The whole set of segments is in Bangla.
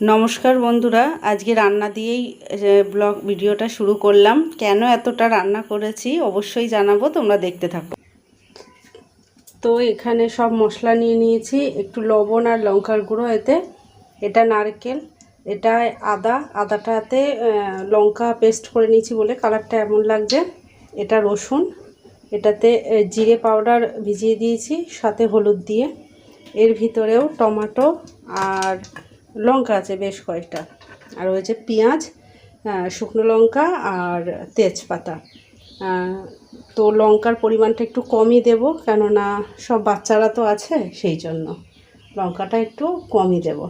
নমস্কার বন্ধুরা, আজকে রান্না দিয়েই ব্লগ ভিডিওটা শুরু করলাম। কেন এতটা রান্না করেছি অবশ্যই জানাব, তোমরা দেখতে থাকো। তো এখানে সব মশলা নিয়ে নিয়েছি, একটু লবণ আর লঙ্কার গুঁড়ো এতে। এটা নারকেল, এটা আদা, আদাটাতে লঙ্কা পেস্ট করে নিয়েছি বলে কালারটা এমন লাগছে। এটা রসুন, এটাতে জিরে পাউডার ভিজিয়ে দিয়েছি, সাথে হলুদ দিয়ে। এর ভিতরেও টমেটো আর লঙ্কা আছে বেশ কয়েকটা। আর হয়েছে পেঁয়াজ শুকনো লঙ্কা আর তেজপাতা। তো লঙ্কার পরিমাণটা একটু কমই দেব, কেননা সব বাচ্চারা তো আছে সেই জন্য। লঙ্কাটা একটু কমই দেব।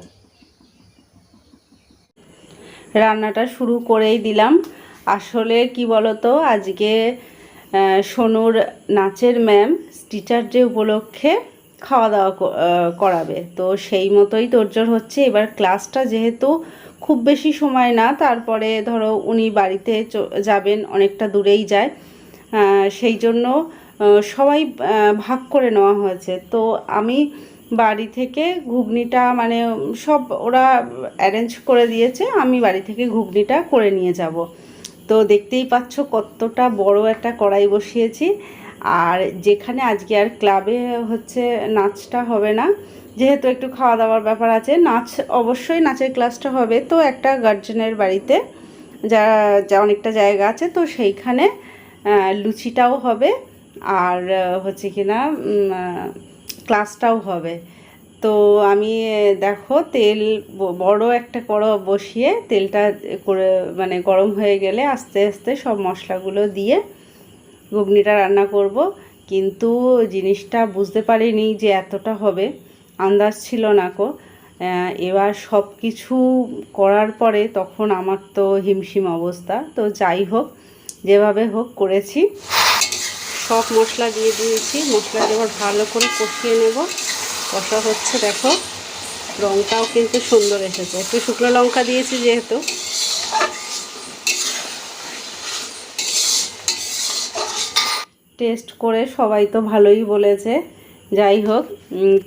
রান্নাটা শুরু করেই দিলাম। আসলে কি বলতো, আজকে সোনুর নাচের ম্যাম টিচার ডে উপলক্ষে খাওয়া দাওয়া করাবে। তো সেই মতোই তোড়জোড় হচ্ছে। এবার ক্লাসটা যেহেতু খুব বেশি সময় না, তারপরে ধরো উনি বাড়িতে যাবেন, অনেকটা দূরেই যায়। সেই জন্য সবাই ভাগ করে নেওয়া হয়েছে। তো আমি বাড়ি থেকে ঘুগনিটা মানে সব ওরা অ্যারেঞ্জ করে দিয়েছে, আমি বাড়ি থেকে ঘুগনিটা করে নিয়ে যাব। তো দেখতেই পাচ্ছ কতটা বড় একটা কড়াই বসিয়েছি। আর যেখানে আজকে আর ক্লাবে হচ্ছে নাচটা হবে না যেহেতু একটু খাওয়া দাওয়ার ব্যাপার আছে নাচ অবশ্যই নাচের ক্লাসটা হবে। তো একটা গার্জেনের বাড়িতে যা যা অনেকটা জায়গা আছে তো সেইখানে লুচিটাও হবে আর হচ্ছে উম, আহ, ক্লাসটাও হবে। তো আমি দেখো তেল বড় একটা কড়া বসিয়ে তেলটা করে মানে গরম হয়ে গেলে আস্তে আস্তে সব মশলাগুলো দিয়ে ঘুগনিটা রান্না করব, কিন্তু জিনিসটা বুঝতে পারিনি যে এতটা হবে, আন্দাজ ছিল না কো। এবার সব কিছু করার পরে তখন আমার তো হিমশিম অবস্থা, তো যাই হোক, যেভাবে হোক করেছি। সব মশলা দিয়ে দিয়েছি, মশলা এবার ভালো করে কষিয়ে নেব। কষা হচ্ছে দেখো রঙটাও কিন্তু সুন্দর এসেছে। একটু শুকনো লঙ্কা দিয়েছি যেহেতু টেস্ট করে সবাই তো ভালোই বলেছে। যাই হোক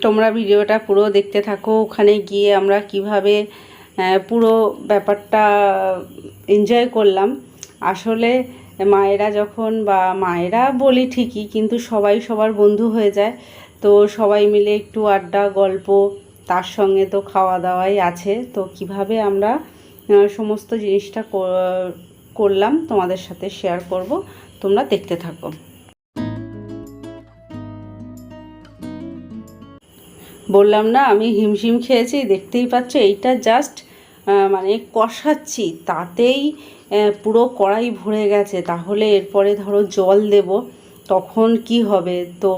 তোমরা ভিডিওটা পুরো দেখতে থাকো, ওখানে গিয়ে আমরা কীভাবে পুরো ব্যাপারটা এনজয় করলাম। আসলে মায়েরা যখন বা মায়েরা বলি ঠিকই, কিন্তু সবাই সবার বন্ধু হয়ে যায়। তো সবাই মিলে একটু আড্ডা, গল্প, তার সঙ্গে তো খাওয়া দাওয়াই আছে। তো কীভাবে আমরা সমস্ত জিনিসটা করলাম তোমাদের সাথে শেয়ার করব, তোমরা দেখতে থাকো। বললাম, না, আমি হিমশিম খেয়েছি, দেখতেই পাচ্ছ, এইটা জাস্ট মানে কষাচ্ছি, তাতেই পুরো কড়াই ভরে গেছে। তাহলে এরপরে ধরো জল দেব, তখন কি হবে? তো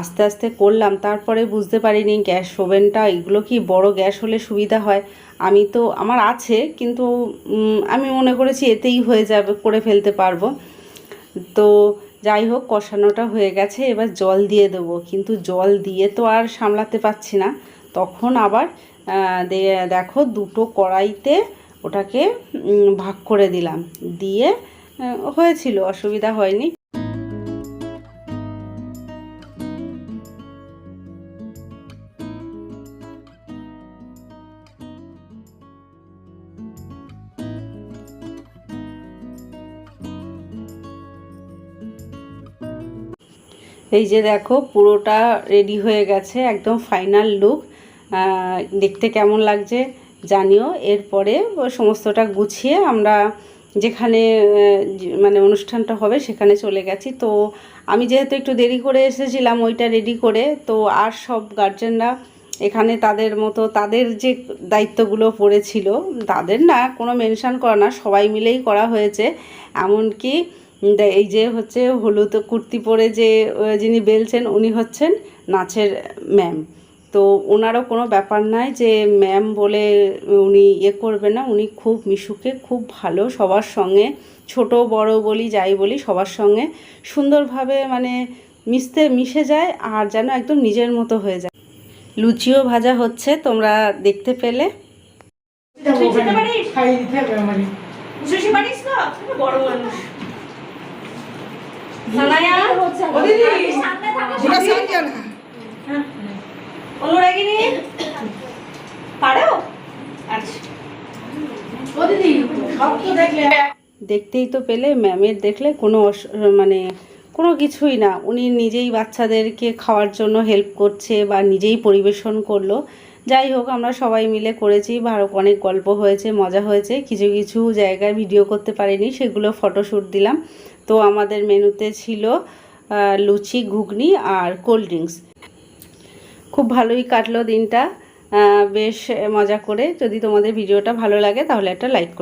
আস্তে আস্তে করলাম, তারপরে বুঝতে পারিনি, গ্যাস ওভেনটা, এগুলো কি বড় গ্যাস হলে সুবিধা হয়? আমি তো, আমার আছে, কিন্তু আমি মনে করেছি এতেই হয়ে যাবে, করে ফেলতে পারব। তো যাই হোক, কষানোটা হয়ে গেছে, এবার জল দিয়ে দেবো। কিন্তু জল দিয়ে তো আর সামলাতে পারছি না। তখন আবার দেখো দুটো কড়াইতে ওটাকে ভাগ করে দিলাম। দিয়ে হয়েছিল, অসুবিধা হয়নি। এই যে দেখো, পুরোটা রেডি হয়ে গেছে, একদম ফাইনাল লুক দেখতে কেমন লাগছে জানিও। এরপরে সমস্তটা গুছিয়ে আমরা যেখানে মানে অনুষ্ঠানটা হবে সেখানে চলে গেছি। তো আমি যেহেতু একটু দেরি করে এসেছিলাম, ওইটা রেডি করে, তো আর সব গার্জেনরা এখানে তাদের মতো, তাদের যে দায়িত্বগুলো পড়েছিল, তাদের না কোনো মেনশান করা না, সবাই মিলেই করা হয়েছে। এমনকি এই যে হচ্ছে হলুদ কুর্তি পরে যে যিনি বেলছেন উনি হচ্ছেন নাচের ম্যাম। তো ওনারও কোনো ব্যাপার নাই যে ম্যাম বলে উনি ইয়ে করবে না উনি খুব মিশুকে খুব ভালো সবার সঙ্গে ছোট বড় বলি যাই বলি সবার সঙ্গে সুন্দরভাবে মানে মিশতে মিশে যায় আর যেন একদম নিজের মতো হয়ে যায়। লুচিও ভাজা হচ্ছে তোমরা দেখতে পেলে। তুই খেতে সানায়া? ও দিদি সামনে থাকো ওটা সাজিয়ে না অনুরাগিনী? পারো? আচ্ছা। সব তো দেখলে দেখতেই তো পেলে ম্যামের দেখলে কোনো অস- মানে কোনো কিছুই না। উনি নিজেই বাচ্চাদেরকে খাওয়ার জন্য হেল্প করছে বা নিজেই পরিবেশন করল। যাই হোক আমরা সবাই মিলে করেছি। ভালো অনেক গল্প হয়েছে মজা হয়েছে। কিছু কিছু জায়গায় ভিডিও করতে পারিনি সেগুলো ফটোশ্যুট দিলাম। তো আমাদের মেনুতে ছিল লুচি, ঘুগনি আর কোল্ড ড্রিঙ্কস। খুব ভালোই কাটলো দিনটা। বেশ মজা করে যদি তোমাদের ভিডিওটা ভালো লাগে তাহলে একটা লাইক